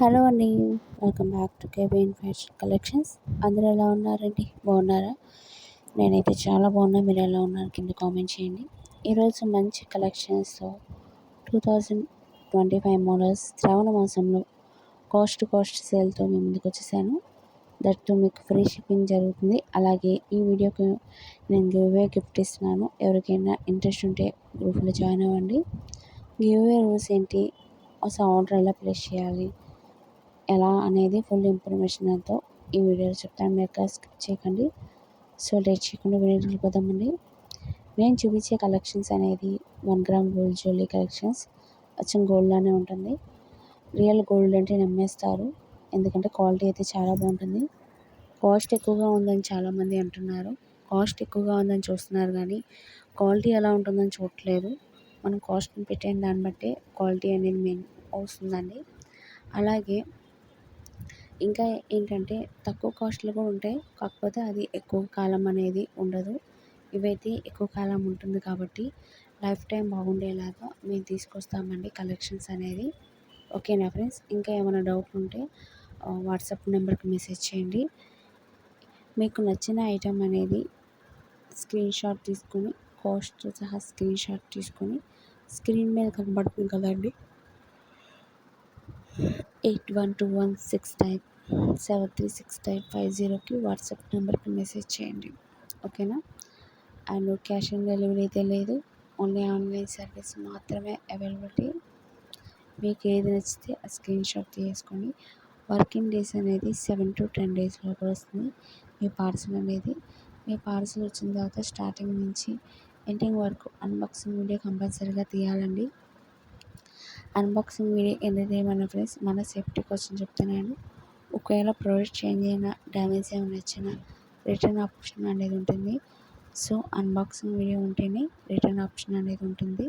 Hello అండి welcome back to KBN fashion collections. అందరూ ఎలా ఉన్నారండి? బాగున్నారా? నేనైతే చాలా బాగున్నా మీరు ఎలా ఉన్నారు? కింద కామెంట్ చేయండి. ఈరోజు మంచి కలెక్షన్స్తో two thousand twenty five models శ్రావణ మాసంలో కాస్ట్ కాస్ట్ సేల్తో మేము ముందుకు వచ్చేసాను. దట్టు మీకు ఫ్రీ షిప్పింగ్ జరుగుతుంది. అలాగే ఈ వీడియోకి నేను గివ్వే గిఫ్ట్ ఇస్తున్నాను. ఎవరికైనా ఇంట్రెస్ట్ ఉంటే గ్రూప్లో జాయిన్ అవ్వండి. గివ్వే రూల్స్ ఏంటి? అసలు ఆర్డర్ ఎలా ప్లేస్ చేయాలి? ఎలా అనేది ఫుల్ ఇన్ఫర్మేషన్తో ఈ వీడియోలో చెప్తాను. మీరు స్కిప్ చేయకండి. సో లేట్ చేయకుండా వీడియోకి వెళ్ళిపోదామండి. నేను చూపించే కలెక్షన్స్ అనేది one gram gold jewellery collections వచ్చిన గోల్డ్లోనే ఉంటుంది. రియల్ గోల్డ్ అంటే నమ్మేస్తారు. ఎందుకంటే క్వాలిటీ అయితే చాలా బాగుంటుంది. కాస్ట్ ఎక్కువగా ఉందని చాలామంది అంటున్నారు. కాస్ట్ ఎక్కువగా ఉందని చూస్తున్నారు కానీ క్వాలిటీ ఎలా ఉంటుందని చూడట్లేదు. మనం కాస్ట్ని పెట్టే దాన్ని బట్టే క్వాలిటీ అనేది మెయిన్ వస్తుందండి. అలాగే ఇంకా ఏంటంటే తక్కువ కాస్ట్లో కూడా ఉంటాయి. కాకపోతే అది ఎక్కువ కాలం అనేది ఉండదు. ఇవైతే ఎక్కువ కాలం ఉంటుంది కాబట్టి లైఫ్ టైం బాగుండేలాగా మేము తీసుకొస్తామండి కలెక్షన్స్ అనేది. ఓకేనా ఫ్రెండ్స్? ఇంకా ఏమైనా డౌట్ ఉంటే వాట్సాప్ నెంబర్కి మెసేజ్ చేయండి. మీకు నచ్చిన ఐటెం అనేది స్క్రీన్ షాట్ తీసుకొని కాస్ట్ సహా స్క్రీన్ షాట్ తీసుకొని స్క్రీన్ మీద కనబడుతుంది కదండి. Eight one two one six nine seven three six nine five జీరోకి వాట్సాప్ నెంబర్కి మెసేజ్ చేయండి. ఓకేనా? అండ్ క్యాష్ ఆన్ డెలివరీ అయితే లేదు. ఓన్లీ ఆన్లైన్ సర్వీస్ మాత్రమే అవైలబిలిటీ. మీకు ఏది నచ్చితే ఆ స్క్రీన్ షాట్ తీసుకొని వర్కింగ్ డేస్ అనేది సెవెన్ టు టెన్ డేస్ లోపల వస్తుంది. మీ పార్సల్ అనేది. మీ పార్సల్ వచ్చిన తర్వాత స్టార్టింగ్ నుంచి ఎండింగ్ వరకు అన్బాక్సింగ్ వీడియో కంపల్సరీగా తీయాలండి. అన్బాక్సింగ్ వీడియో ఎందుకు మన ఫ్రెండ్స్ మన సేఫ్టీ కోసం చెప్తున్నాను ఒకవేళ ప్రోడక్ట్ చేంజ్ అయినా డ్యామేజ్ ఏమైనా వచ్చినా రిటర్న్ ఆప్షన్ అనేది ఉంటుంది. సో అన్బాక్సింగ్ వీడియో ఉంటేనే రిటర్న్ ఆప్షన్ అనేది ఉంటుంది.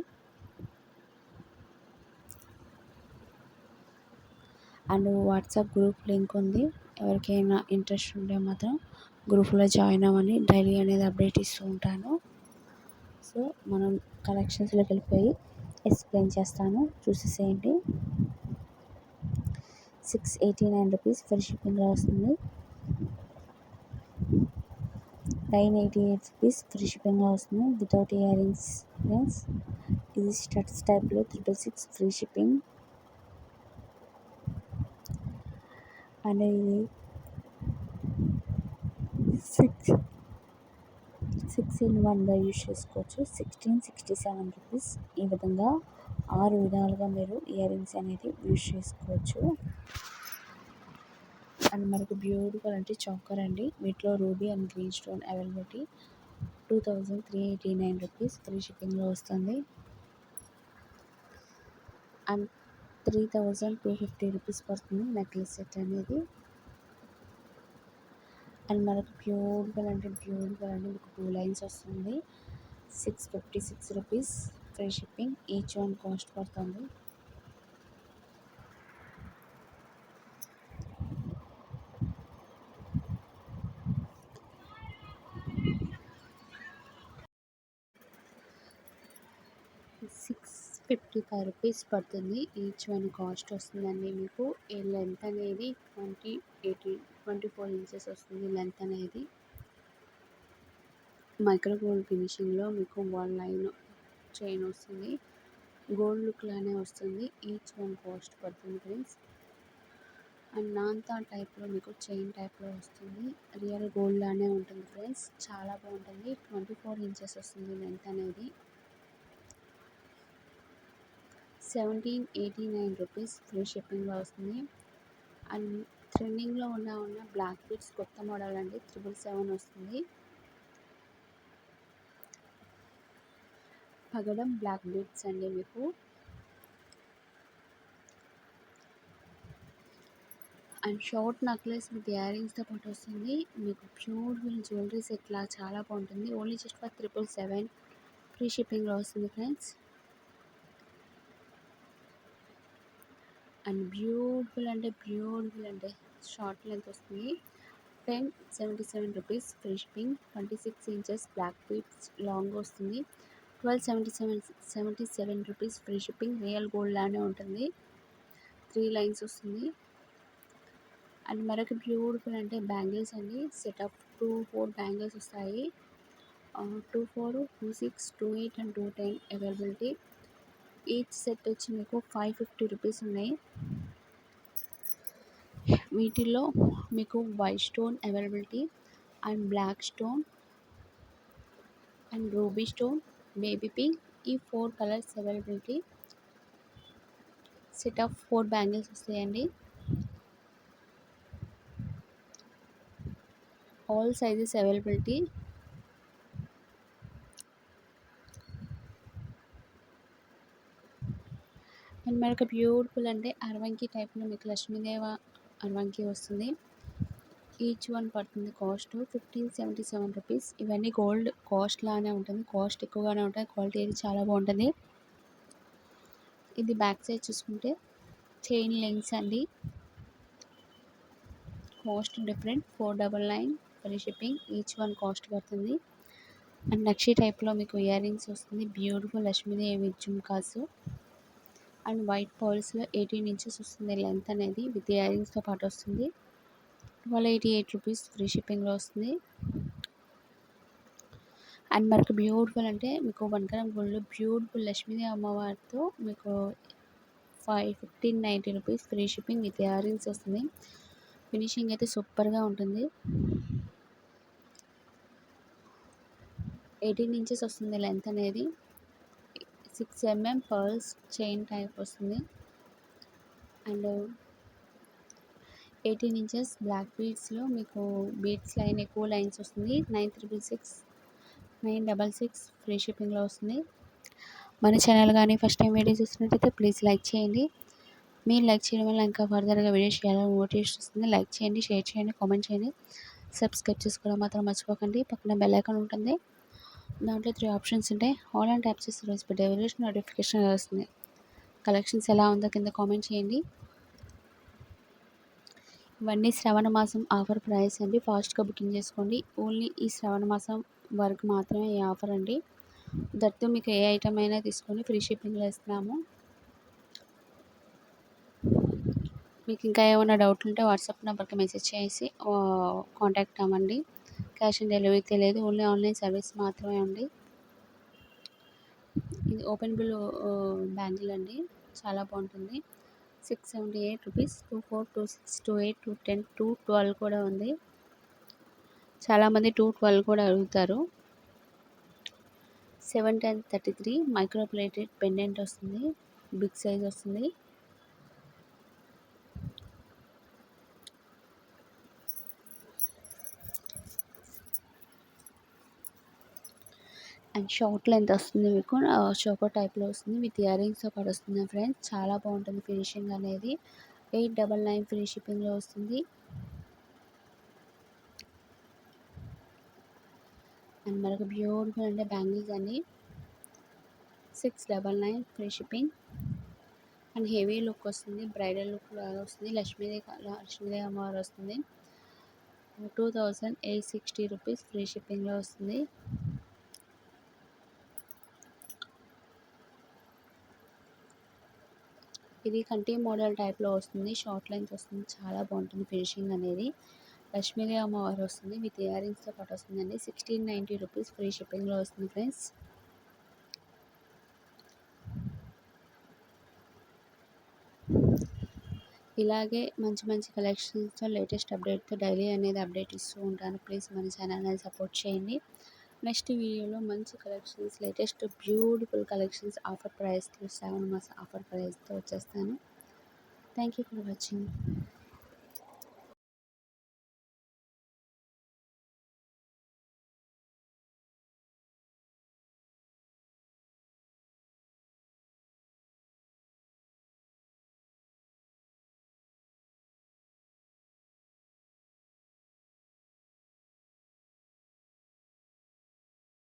అండ్ వాట్సాప్ గ్రూప్ లింక్ ఉంది. ఎవరికైనా ఇంట్రెస్ట్ ఉంటే మాత్రం గ్రూప్లో జాయిన్ అవ్వని డైలీ అనేది అప్డేట్ ఇస్తూ ఉంటాను. సో మనం కలెక్షన్స్లోకి వెళ్ళిపోయి ఎక్స్ప్లెయిన్ చేస్తాను. చూసేసేయండి. Six eighty nine rupees free షిప్పింగ్లో వస్తుంది. Nine eighty eight rupees free షిప్పింగ్లో వస్తుంది. వితౌట్ ఇయర్ రింగ్స్ ఫ్రెండ్స్ ఇది స్టడ్స్ టైప్లో triple six free shipping and ఇది సిక్స్ సిక్స్ ఇన్ వన్గా యూజ్ చేసుకోవచ్చు సిక్స్టీన్ సిక్స్టీ సెవెన్ రూపీస్ ఈ విధంగా ఆరు విధాలుగా మీరు ఇయర్ రింగ్స్ అనేది యూజ్ చేసుకోవచ్చు. అండ్ మనకు బ్యూటిఫుల్ అంటే చాకర్ అండి. వీటిలో ruby and green stone availability two thousand three eighty nine rupees free షిప్పింగ్లో వస్తుంది. And three thousand two fifty rupees పడుతుంది నెక్లెస్ సెట్ అనేది. అండ్ మనకు బ్యూటిఫుల్ అంటే బ్యూటిఫుల్ అంటే మీకు టూ లైన్స్ వస్తుంది. Six fifty six rupees free shipping. Each one cost పడుతుంది. సిక్స్ ఫిఫ్టీ ఫైవ్ రూపీస్ పడుతుంది. ఈచ్ వన్ కాస్ట్ వస్తుందండి మీకు. ఈ లెంత్ అనేది twenty eighty twenty four inches వస్తుంది లెంత్ అనేది. మైక్రో గోల్డ్ ఫినిషింగ్లో మీకు వన్ లైన్ చైన్ వస్తుంది. గోల్డ్ లుక్లోనే వస్తుంది. ఈచ్ వన్ కాస్ట్ పడుతుంది ఫ్రెండ్స్ అండ్ నాంతా టైప్లో మీకు చైన్ టైప్లో వస్తుంది. రియల్ గోల్డ్ లానే ఉంటుంది ఫ్రెండ్స్ చాలా బాగుంటుంది. ట్వంటీ ఫోర్ ఇంచెస్ వస్తుంది లెంత్ అనేది. Seventeen eighty nine rupees free షిప్పింగ్లో వస్తుంది. అండ్ ట్రెండింగ్లో ఉన్న ఉన్న బ్లాక్ బీట్స్ కొత్త మోడల్ అండి. త్రిబుల్ సెవెన్ వస్తుంది. పగడం బ్లాక్ బీట్స్ అండి మీకు. అండ్ షార్ట్ నెక్లెస్ విత్ ఇయరింగ్స్తో పాటు వస్తుంది. మీకు ప్యూర్ జ్యువెలరీ సెట్ లా చాలా బాగుంటుంది. Only just for triple seven. Free షిప్పింగ్లో వస్తుంది ఫ్రెండ్స్. అండ్ బ్యూటిఫుల్ అంటే బ్యూటిఫుల్ అంటే షార్ట్ లెంత్ వస్తుంది. Ten seventy seven rupees fresh pink twenty six inches black beads long వస్తుంది. Twelve seventy seven seventy seven rupees free shipping real gold లానే ఉంటుంది. Three lines వస్తుంది. And మరొక beautiful అంటే bangles అండి. సెట్ టూ ఫోర్ బ్యాంగిల్స్ వస్తాయి. Two four two six two eight and two ten availability. Each set వచ్చి మీకు five fifty rupees ఉన్నాయి. వీటిల్లో మీకు white stone availability and black stone and ruby stone baby pink ఈ four colours availability. Set of four bangles వస్తాయండి. All sizes availability and మనకు beautiful అంటే అరవంకి టైప్లో మీకు లక్ష్మీదేవ అరవంకి వస్తుంది. ఈచ్ వన్ పడుతుంది cost fifteen seventy seven rupees ఇవన్నీ గోల్డ్ కాస్ట్ లానే ఉంటుంది. కాస్ట్ ఎక్కువగానే ఉంటుంది క్వాలిటీ అయితే చాలా బాగుంటుంది. ఇది బ్యాక్ సైడ్ చూసుకుంటే చైన్ లెంగ్స్ అండి. Cost different four double nine free shipping each one cost పడుతుంది. అండ్ నక్షి టైప్లో మీకు ఇయర్ రింగ్స్ వస్తుంది. బ్యూటిఫుల్ లక్ష్మీదేవి జుమ్కాసు అండ్ వైట్ పర్ల్స్లో ఎయిటీన్ ఇంచెస్ వస్తుంది లెంత్ అనేది విత్ ఇయరింగ్స్తో పాటు వస్తుంది. Twelve eighty eight rupees free షిప్పింగ్లో వస్తుంది. అండ్ మనకు బ్యూటిఫుల్ అంటే మీకు వనకరం గ్రామ్ గోల్డ్ బ్యూటిఫుల్ లక్ష్మీదేవి అమ్మవారితో మీకు five fifteen ninety rupees free shipping with earrings వస్తుంది. ఫినిషింగ్ అయితే సూపర్గా ఉంటుంది. ఎయిటీన్ ఇంచెస్ వస్తుంది లెంత్ అనేది. Six MM pearls chain type వస్తుంది. అండ్ ఎయిటీన్ ఇంచెస్ బ్లాక్ బీడ్స్లో మీకు బీడ్స్ లైన్ ఎక్కువ లైన్స్ వస్తుంది. Nine triple six nine double six free షిప్పింగ్లో వస్తుంది. మన ఛానల్ కానీ ఫస్ట్ టైం వీడియో చూసినట్టయితే ప్లీజ్ లైక్ చేయండి. మీరు లైక్ చేయడం వల్ల ఇంకా ఫర్దర్గా వీడియో చేయాలని మోటివేషన్ వస్తుంది. లైక్ చేయండి షేర్ చేయండి కామెంట్ చేయండి. సబ్స్క్రైబ్ చేసుకోవడం మాత్రం మర్చిపోకండి. పక్కన బెల్ ఐకాన్ ఉంటుంది. దాంట్లో త్రీ ఆప్షన్స్ ఉంటాయి. ఆల్ అండ్ యాప్స్ చేసి రోజు పెట్టే నోటిఫికేషన్ వస్తుంది కలెక్షన్స్ ఎలా ఉందో కింద కామెంట్ చేయండి. ఇవన్నీ శ్రవణ మాసం ఆఫర్ ప్రైస్ అండి. ఫాస్ట్గా బుకింగ్ చేసుకోండి. ఓన్లీ ఈ శ్రవణ మాసం వరకు మాత్రమే ఈ ఆఫర్ అండి. దట్టు మీకు ఏ ఐటమ్ అయినా తీసుకొని ఫ్రీ షిప్పింగ్లో ఇస్తున్నాము. మీకు ఇంకా ఏమైనా డౌట్ ఉంటే వాట్సాప్ నెంబర్కి మెసేజ్ చేసి కాంటాక్ట్ అవ్వండి. క్యాష్ ఆన్ డెలివరీ తెలియదు. ఓన్లీ ఆన్లైన్ సర్వీస్ మాత్రమే ఉంది ఇది ఓపెన్ బిల్ బ్యాంగిల్ అండి. చాలా బాగుంటుంది. Six seventy eight rupees. Two four two six two eight two ten two twelve కూడా ఉంది. చాలామంది టూ ట్వెల్వ్ కూడా అడుగుతారు. Seven ten thirty three micro plated pendant వస్తుంది. బిగ్ సైజ్ వస్తుంది. అండ్ షార్ట్ లెంత్ వస్తుంది మీకు. చోకో టైప్లో వస్తుంది. విత్ ఇయర్ రింగ్స్తో పాటు వస్తుంది ఫ్రెండ్స్. చాలా బాగుంటుంది ఫినిషింగ్ అనేది. ఎయిట్ డబల్ నైన్ ఫ్రీ షిప్పింగ్లో వస్తుంది. అండ్ మరొక బ్యూటిఫుల్ అంటే బ్యాంగిల్స్ అండి six double nine free shipping and heavy look వస్తుంది. బ్రైడల్ లుక్ లాగా వస్తుంది. లక్ష్మీదేవి లక్ష్మీదేవి అమ్మవారు వస్తుంది. Two thousand eight sixty rupees free షిప్పింగ్లో వస్తుంది. ఇది కంటి మోడల్ టైప్లో వస్తుంది. షార్ట్ లైన్స్ వస్తుంది. చాలా బాగుంటుంది ఫినిషింగ్ అనేది. లక్ష్మీదేవి అమ్మవారు వస్తుంది. విత్ ఇయరింగ్స్తో పాటు వస్తుందండి. సిక్స్టీన్ నైంటీ రూపీస్ ఫ్రీ షిప్పింగ్లో వస్తుంది ఫ్రెండ్స్. ఇలాగే మంచి మంచి కలెక్షన్స్తో లేటెస్ట్ అప్డేట్తో డైలీ అనేది అప్డేట్ ఇస్తూ ఉంటాను. ప్లీజ్ మన ఛానల్ని సపోర్ట్ చేయండి. నెక్స్ట్ వీడియోలో మంచి collections latest beautiful collections offer ప్రైస్తో సెవెన్ మంత్స్ ఆఫర్ ప్రైస్తో వచ్చేస్తాను. Thank you for watching